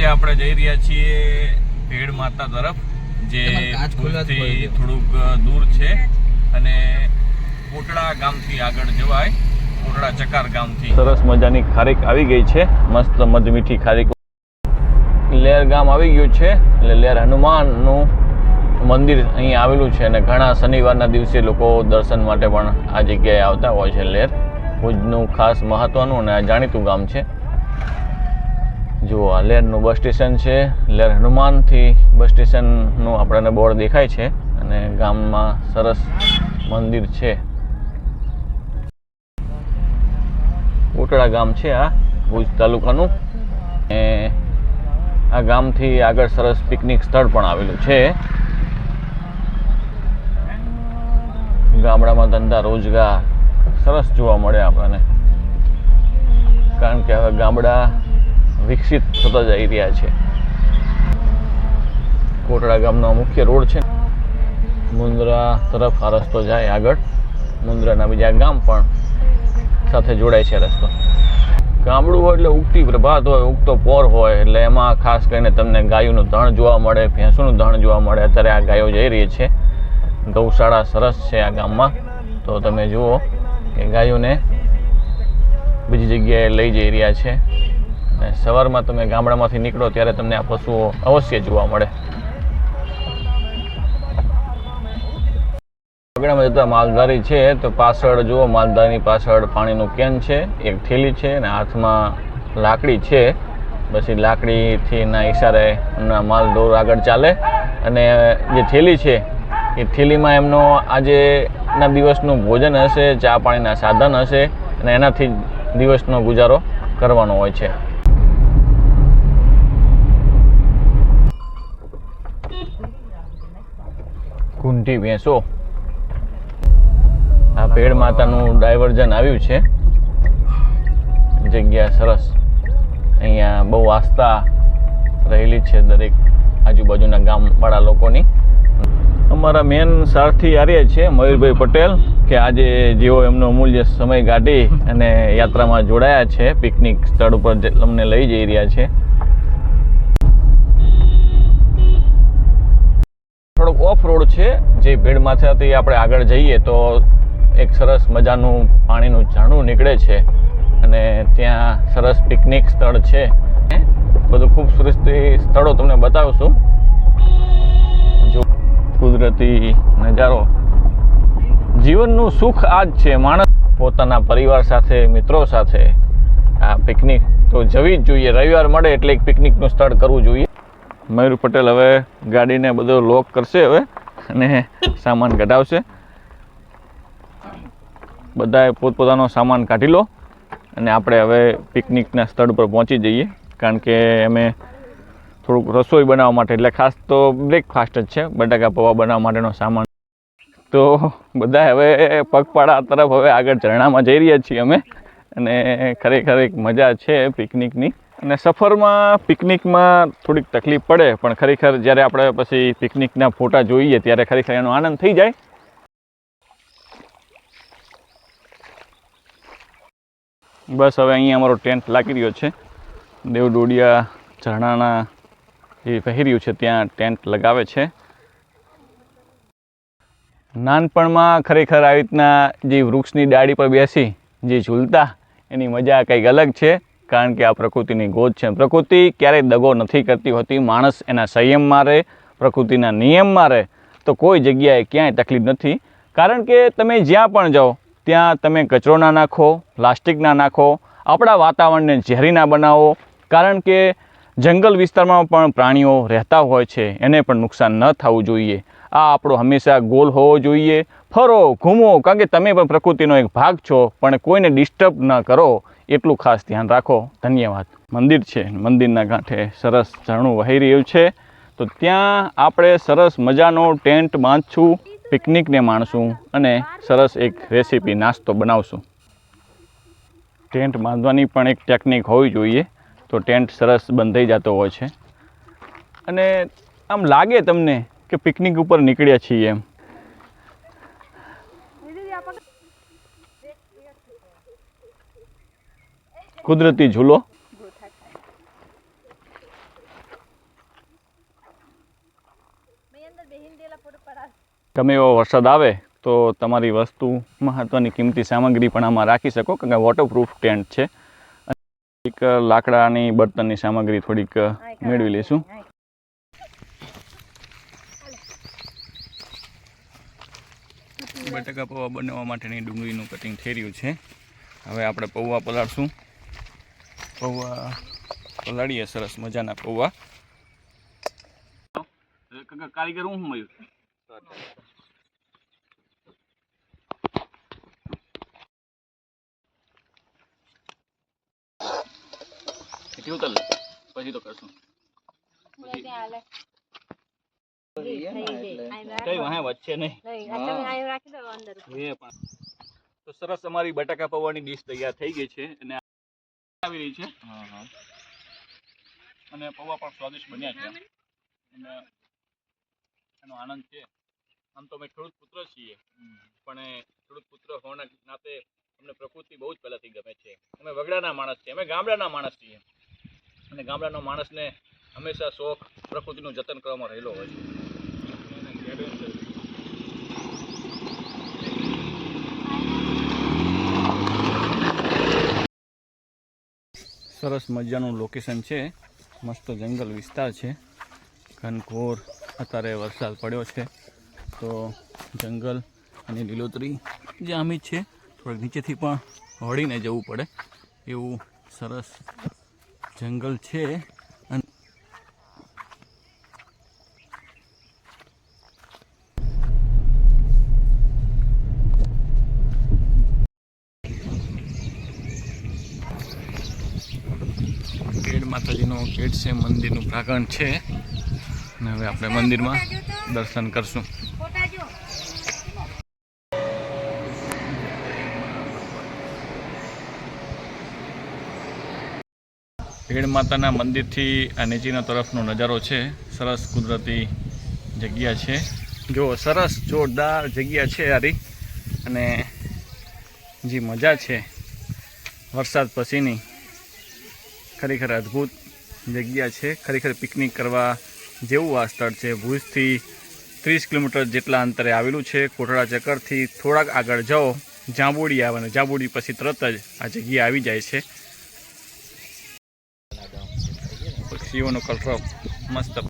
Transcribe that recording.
આજે આપણે જઈ રહ્યા છીએ ભેડ માતા તરફ જે થોડુંક દૂર છે. અને કોટડા ગામથી આગળ જવાય. કોટડા ચકાર ગામથી. સરસ મજાની ખારીક આવી ગઈ છે. મસ્ત મધમીઠી ખારીક. લેર ગામ આવી ગયું છે. એટલે લેર હનુમાનનું મંદિર અહીં આવેલું છે. અને ઘણા શનિવારના દિવસે લોકો દર્શન માટે પણ આ જગ્યાએ આવતા હોય છે લેર. ભુજનું ખાસ મહત્વનું અને આ જાણીતું ગામ છે. જુઓ, આ લેરનું બસ સ્ટેશન છે. લેર હનુમાનથી બસ સ્ટેશનનું આપણને બોર્ડ દેખાય છે અને ગામમાં સરસ મંદિર છે. કોટડા ગામ છે આ, ભુજ તાલુકાનું. એ આ ગામથી આગળ સરસ પિકનિક સ્થળ પણ આવેલું છે. ગામડામાં ધંધા, રોજગાર સરસ જોવા મળે આપણને. કારણ કે હવે ગામડા વિકસિત થતા જઈ રહ્યા છે. કોટડા ગામનો મુખ્ય રોડ છે. મુંદ્રા તરફ આ રસ્તો જાય આગળ. મુંદ્રાના બીજા ગામ પણ સાથે જોડાય છે રસ્તો. ગામડું હોય એટલે ઉગતી પ્રભાત હોય, ઉગતો પોર હોય, એટલે એમાં ખાસ કરીને તમને ગાયોનું ધણ જોવા મળે, ભેંસોનું ધણ જોવા મળે. અત્યારે આ ગાયો જઈ રહી છે. ગૌશાળા સરસ છે આ ગામમાં. તો તમે જુઓ કે ગાયોને બીજી જગ્યાએ લઈ જઈ રહ્યા છે. અને સવારમાં તમે ગામડામાંથી નીકળો ત્યારે તમને આ પશુઓ અવશ્ય જોવા મળે. આગળમાં જતા માલધારી છે તો પાછળ જુઓ, માલધારીની પાછળ પાણીનું કેન છે, એક થેલી છે અને હાથમાં લાકડી છે. પછી લાકડીથી ના ઈશારે એમના માલ દોર આગળ ચાલે અને જે થેલી છે, એ થેલીમાં એમનો આજે ના દિવસનું ભોજન હશે, ચા પાણીના સાધન હશે અને એનાથી જ દિવસનો ગુજારો કરવાનો હોય છે. કુંઠી ભેંસો. આ પેડ માતાનું ડાયવર્ઝન આવ્યું છે. જગ્યા સરસ. અહીંયા બહુ આસ્થા રહેલી છે દરેક આજુબાજુના ગામવાળા લોકોની. અમારા મેન સારથી આર્ય છે મયુરભાઈ પટેલ, કે આજે જેઓ એમનો અમૂલ્ય સમય કાઢી અને યાત્રામાં જોડાયા છે, પિકનિક સ્થળ ઉપર અમને લઈ જઈ રહ્યા છે. થોડોક ઓફ રોડ છે, જે ભીડમાંથી આપણે આગળ જઈએ તો એક સરસ મજાનું પાણીનું ઝરણું નીકળે છે અને ત્યાં સરસ પિકનિક સ્થળ છે. બધું ખૂબસૂરત સ્થળો તમને બતાવશું. જો કુદરતી નજારો. જીવનનું સુખ આ જ છે, માણસ પોતાના પરિવાર સાથે, મિત્રો સાથે. આ પિકનિક તો જવી જ જોઈએ, રવિવાર મળે એટલે એક પિકનિકનું સ્થળ કરવું જોઈએ. મયુર પટેલ હવે ગાડીને બધો લોક કરશે હવે અને સામાન કઢાવશે. બધાએ પોતપોતાનો સામાન કાઢી લો અને આપણે હવે પિકનિકના સ્થળ પર પહોંચી જઈએ. કારણ કે અમે થોડુંક રસોઈ બનાવવા માટે, એટલે ખાસ તો બ્રેકફાસ્ટ જ છે, બટાકા પૌવા બનાવવા માટેનો સામાન. તો બધા હવે પગપાળા તરફ હવે આગળ ઝરણામાં જઈ રહ્યા છીએ અમે અને ખરેખર એક મજા છે પિકનિકની. અને સફરમાં પિકનિકમાં થોડીક તકલીફ પડે, પણ ખરેખર જ્યારે આપણે પછી પિકનિકના ફોટા જોઈએ ત્યારે ખરેખર એનો આનંદ થઈ જાય. બસ હવે અહીંયા અમારો ટેન્ટ લાગી રહ્યો છે. દેવડોડિયા ઝરણાના જે પહેર્યું છે, ત્યાં ટેન્ટ લગાવે છે. નાનપણમાં ખરેખર આવી રીતના જે વૃક્ષની ડાળી પર બેસી, જે ઝૂલતા, એની મજા કંઈક અલગ છે. કારણ કે આ પ્રકૃતિની ગોદ છે. પ્રકૃતિ ક્યારેય દગો નથી કરતી હોતી. માણસ એના સંયમમાં રહે, પ્રકૃતિના નિયમમાં રહે, તો કોઈ જગ્યાએ ક્યાંય તકલીફ નથી. કારણ કે તમે જ્યાં પણ જાઓ, ત્યાં તમે કચરો ના નાખો, પ્લાસ્ટિક ના નાખો, આપણા વાતાવરણને ઝેરી ના બનાવો. કારણ કે જંગલ વિસ્તારમાં પણ પ્રાણીઓ રહેતા હોય છે. એને પણ નુકસાન ન થવું જોઈએ. આ આપણો હંમેશા ગોલ હોવો જોઈએ. ફરો, ઘૂમો, કારણ કે તમે પણ પ્રકૃતિનો એક ભાગ છો, પણ કોઈને ડિસ્ટર્બ ન કરો. એટલું ખાસ ધ્યાન રાખો. ધન્યવાદ. મંદિર છે, મંદિરના કાંઠે સરસ ઝરણું વહી રહ્યું છે. તો ત્યાં આપણે સરસ મજાનો ટેન્ટ બાંધશું પિકનિકને માણશું અને સરસ એક રેસીપી નાસ્તો બનાવશું. ટેન્ટ બાંધવાની પણ એક ટેકનિક હોવી જોઈએ. તો ટેન્ટ સરસ બંધાઈ જતો હોય છે. અને આમ લાગે તમને કે પિકનિક ઉપર નીકળ્યા છીએ એમ. કુદરતી ઝૂલો. તમે એવો વરસાદ આવે તો તમારી વસ્તુ મહત્ત્વની કિંમતી સામગ્રી પણ આમાં રાખી શકો કારણ કે વોટરપ્રૂફ ટેન્ટ છે. એક લાકડાની બર્તનની સામગ્રી થોડીક મેળવી લઈશું. બટાકા પૌવા બનાવવા માટેની ડુંગળીનું કટિંગ થઈ રહ્યું છે. હવે આપણે પૌવા પલાળશું. પૌવા પલાળીએ સરસ મજાના પૌવા. કારીગર હું મળ્યું? પછી તો કરશું કઈ વાહે વચ્ચે નહીં એ પણ તો સરસ અમારી બટાકા પૌવાની ડીશ તૈયાર થઈ ગઈ છે અને આવી રહી છે. અને પૌવા પણ સ્વાદિષ્ટ બન્યા છે. અને એનો આનંદ છે. આમ તો અમે ખેડૂત પુત્ર છીએ. પણ ખેડૂત પુત્ર હોવાના નાતે અમને પ્રકૃતિ બહુ જ પહેલાંથી ગમે છે. અમે વગડાના માણસ છીએ. અમે ગામડાના માણસ છીએ. અને ગામડાનો માણસને હંમેશા શોખ પ્રકૃતિનું જતન કરવામાં રહેલો હોય છે. સરસ મજાનું લોકેશન છે. મસ્ત જંગલ વિસ્તાર છે. ઘનઘોર, અત્યારે વરસાદ પડ્યો છે. તો જંગલ અને લીલોતરી જે આમી છે, થોડીક નીચેથી પણ વળીને જવું પડે. એવું સરસ જંગલ છે અને કેડ માતાજીનો ગેટ છે, મંદિરનું પ્રાંગણ છે. અને હવે આપણે મંદિરમાં દર્શન કરશું. ભેડ માતાના મંદિરથી આ નીચેના તરફનો નજારો છે. સરસ કુદરતી જગ્યા છે. જો સરસ જોરદાર જગ્યા છે યારી અને જે મજા છે, વરસાદ પછીની. ખરેખર અદ્ભુત જગ્યા છે. ખરેખર પિકનિક કરવા જેવું આ સ્થળ છે. ભુજથી ત્રીસ કિલોમીટર જેટલા અંતરે આવેલું છે. કોટડા ચક્કરથી થોડાક આગળ જાઓ. જાંબુડી આવે અને જાંબુડી પછી તરત જ આ જગ્યા આવી જાય છે. પક્ષીઓનો કલરવ મસ્ત